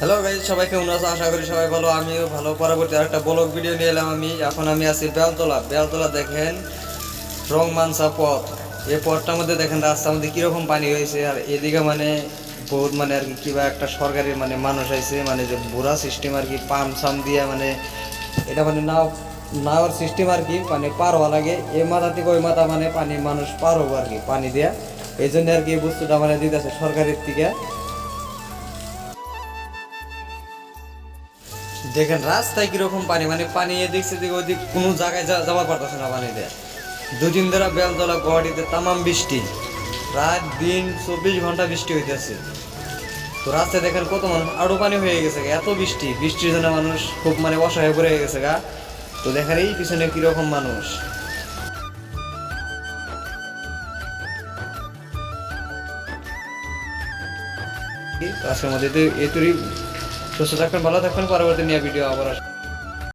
Hello guys সবাই কেমন আছো? আশা করি সবাই ভালো, আমিও ভালো। পরবর্তী আরেকটা ব্লগ ভিডিও নিয়ে এলাম আমি। এখন আমি আছি বেলতলা। বেলতলা দেখেন রং মানসা পথ এই পথটার মধ্যে দেখেন, রাস্তার মধ্যে কীরকম পানি হয়েছে। আর এদিকে মানে বহুত মানে আর কি কিবা একটা সরকারি মানে মানুষ আইছে মানে যে বুড়া সিস্টেম আর কি পাম্প সাম দিয়ে মানে এটা মানে নাও নাওয়ার সিস্টেম আর কি মানে পার হওয়া লাগে। এই মাথা থেকে ওই মাথা মানে পানি মানুষ পার হব আর কি, পানি দেয়া। এই জন্য আর কি বস্তুটা মানে দিতেছে সরকারের থেকে। দেখেন, রাস্তায় কীরকম পানি? মানে পানি এদিক সেদিক ওদিক কোনো জায়গায় যা- যাওয়া পারতেছে না পানি দিয়ে দুদিন ধরে বেলতলা, গুয়াহাটিতে তামাম বৃষ্টি। রাত দিন চব্বিশ ঘণ্টা বৃষ্টি হইতেছে। তো রাস্তায় দেখেন কত মানুষ আরও পানি হয়ে গেছে এত বৃষ্টি। বৃষ্টির জন্য মানুষ খুব মানে অসহায় পড়ে গেছে গা। তো দেখেন এই পিছনে কীরকম মানুষ। আজকের মধ্যে তো এতুরই সুস্থ থাকবেন ভালো থাকবেন পরবর্তী নিয়ে ভিডিও আবার আসবে।